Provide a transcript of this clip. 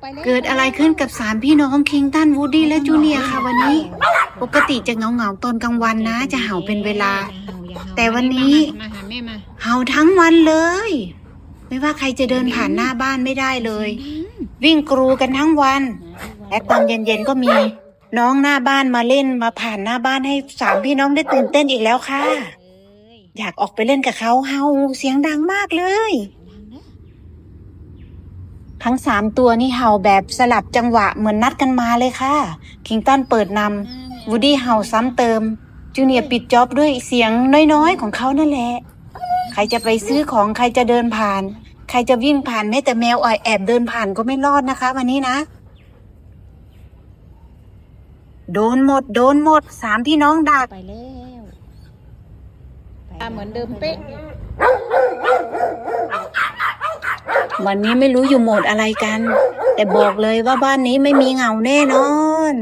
ไปเลยเกิดอะไรขึ้นกับสามพี่น้องคิงตันวูดดี้และจูเนียค่ะวันนี้ ปกติจะเงาเงาๆตอนกลางวันนะ จะเห่าเป็นเวลา แต่วันนี้ มาหาแม่มาเห่าทั้งวันเลย ไม่ว่าใครจะเดินผ่านหน้าบ้านไม่ได้เลย วิ่งกรูกันทั้งวัน และตอนเย็นๆก็มีน้องหน้าบ้านมาเล่นมาผ่านหน้าบ้านให้สามพี่น้องได้ตื่นเต้นอีกแล้วค่ะ อยากออกไปเล่นกับเขาเห่าเสียงดังมากเลย ทั้งสามตัวนี่เห่าแบบสลับจังหวะเหมือนนัดกันมาเลยค่ะ คิงตันเปิดนำวูดดี้เห่าซ้ำเติม จูเนียร์ปิดจ็อบด้วยเสียงน้อยๆของเขานั่นแหละ ใครจะไปซื้อของใครจะเดินผ่าน ใครจะวิ่งผ่านแม้แต่แมวอ่อยแอบเดินผ่านก็ไม่รอดนะคะ วันนี้นะ โดนหมด โดนหมดสามพี่น้องดักไปแล้วตาเหมือนเดิมเป๊ะ วันนี้ไม่รู้อยู่โหมดอะไรกัน แต่บอกเลยว่าบ้านนี้ไม่มีเหงาแน่นอน